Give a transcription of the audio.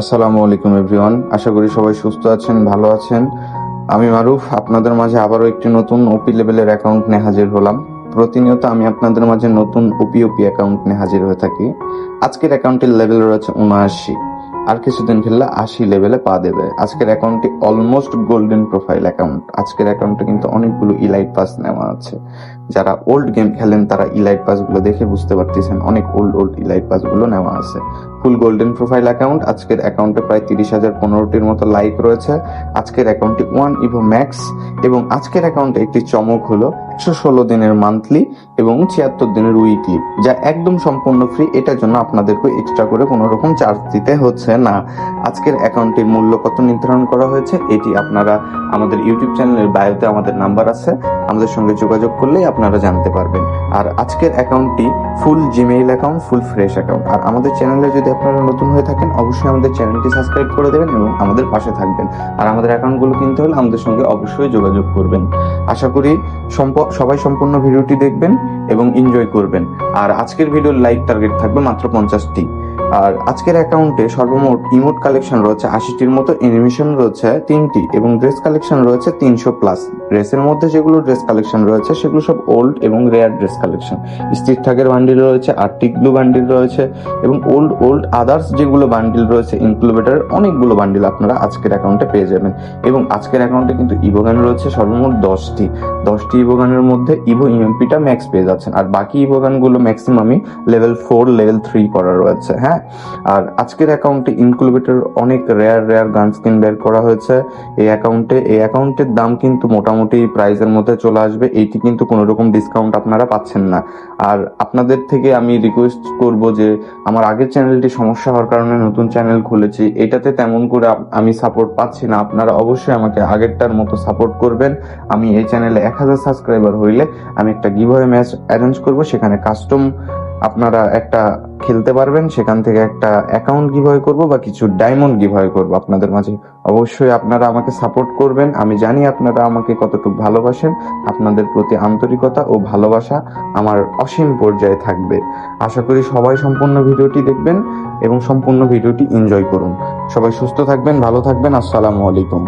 আসসালামু আলাইকুম এভরিওয়ান আশা করি সবাই সুস্থ আছেন, ভালো আছেন। আমি মারুফ, আপনাদের মাঝে আবারও একটি নতুন ওপি লেভেলের অ্যাকাউন্ট নিয়ে হাজির হলাম। প্রতিনিয়ত আমি আপনাদের মাঝে নতুন ওপি ওপি অ্যাকাউন্ট নিয়ে হাজির হয়ে থাকি। আজকের অ্যাকাউন্টের লেভেল রয়েছে উনআশি। আর কিছুদিন খেললে আশি লেভেলে পা দেবে। আজকের অ্যাকাউন্টটি অলমোস্ট গোল্ডেন প্রোফাইল অ্যাকাউন্ট আজকের অ্যাকাউন্টে কিন্তু অনেকগুলো ইলাইট পাস নেওয়া আছে। যারা ওল্ড গেম খেলেন, তারা ইলাইট পাসগুলো দেখে বুঝতে পারতেছেন অনেক ওল্ড ওল্ড ইলাইট পাসগুলো নেওয়া আছে। ফুল গোল্ডেন প্রোফাইল অ্যাকাউন্ট আজকের অ্যাকাউন্টে প্রায় তিরিশ হাজার পনেরোটির মতো লাইক রয়েছে। আজকের অ্যাকাউন্টটি ওয়ান ইভো ম্যাক্স এবং আজকের অ্যাকাউন্টে একটি চমক হলো একশো ষোলো দিনের মান্থলি এবং ছিয়াত্তর দিনের উইকলি যা একদম সম্পূর্ণ ফ্রি এটার জন্য আপনাদেরকে এক্সট্রা করে কোনো রকম চার্জ দিতে হচ্ছে না। আজকের অ্যাকাউন্টটির মূল্য কত নির্ধারণ করা হয়েছে, এটি আপনারা আমাদের ইউটিউব চ্যানেলের বায়োতে আমাদের নাম্বার আছে, আমাদের সঙ্গে যোগাযোগ করলেই আপনারা জানতে পারবেন। আর আজকের অ্যাকাউন্টটি full Gmail account full fresh account আর আমাদের চ্যানেলে যদি আপনারা নতুন হয়ে থাকেন, অবশ্যই আমাদের চ্যানেলটি সাবস্ক্রাইব করে দেবেন এবং আমাদের পাশে থাকবেন। আর আমাদের অ্যাকাউন্টগুলো কিনতে হলে আমাদের সঙ্গে অবশ্যই যোগাযোগ করবেন। আশা করি সম্প- সবাই সম্পূর্ণ ভিডিওটি দেখবেন এবং এনজয় করবেন। আর আজকের ভিডিওর লাইক টার্গেট থাকবে মাত্র পঞ্চাশটি। আর আজকের অ্যাকাউন্টে সর্বমোট ইমোট কালেকশন রয়েছে আশিটির মতো অ্যানিমেশন রয়েছে তিনটি এবং ড্রেস কালেকশন রয়েছে তিনশো প্লাস ড্রেসের মধ্যে যেগুলো ড্রেস কালেকশন রয়েছে সেগুলো সব ওল্ড এবং রেয়ার ড্রেস কালেকশন স্ট্রিট ঠাকের বান্ডিল রয়েছে আর্টিক ব্লু বান্ডিল রয়েছে এবং ওল্ড ওল্ড আদার্স যেগুলো বান্ডিল রয়েছে ইনক্লুবেটার অনেকগুলো বান্ডিল আপনারা আজকের অ্যাকাউন্টে পেয়ে যাবেন। এবং আজকের অ্যাকাউন্টে কিন্তু ইভোগান রয়েছে সর্বমোট দশটি। দশটি ইভোগানের মধ্যে ইভো ইএমপিটা ম্যাক্স পেয়ে যাচ্ছেন। আর বাকি ইভোগানগুলো ম্যাক্সিমামই লেভেল ফোর লেভেল থ্রি করা রয়েছে হ্যাঁ? আর আজকের অ্যাকাউন্টে ইনক্লুবেটর অনেক রেয়ার রেয়ার গান স্কিন বের করা হয়েছে। এই অ্যাকাউন্টে এই অ্যাকাউন্টের দাম কিন্তু মোটামুটি প্রাইসের মধ্যে চলে আসবে। এইটি কিন্তু কোনো রকম ডিসকাউন্ট আপনারা পাচ্ছেন না। আর আপনাদের থেকে আমি রিকোয়েস্ট করব যে, আমার আগের চ্যানেলটি সমস্যা হওয়ার কারণে নতুন চ্যানেল খুলেছি। এটাতে তেমন করে আমি সাপোর্ট পাচ্ছি না। আপনারা অবশ্যই আমাকে আগেরটার মতো সাপোর্ট করবেন। আমি এই চ্যানেলে এক হাজার সাবস্ক্রাইবার হইলে আমি একটা গিভওয়ে ম্যাচ অ্যারেঞ্জ করব, সেখানে কাস্টম আপনারা একটা খেলতে পারবেন, সেখান থেকে একটা অ্যাকাউন্ট গিভওয়ে করব বা কিছু ডায়মন্ড গিভওয়ে করব। আপনাদের মাঝে অবশ্যই আপনারা আমাকে সাপোর্ট করবেন। আমি জানি আপনারা আমাকে কতটুকু ভালোবাসেন। আপনাদের প্রতি আন্তরিকতা ও ভালোবাসা আমার অসীম পর্যায়ে থাকবে। আশা করি সবাই সম্পূর্ণ ভিডিওটি দেখবেন এবং সম্পূর্ণ ভিডিওটি এনজয় করুন। সবাই সুস্থ থাকবেন, ভালো থাকবেন। আসসালামু আলাইকুম।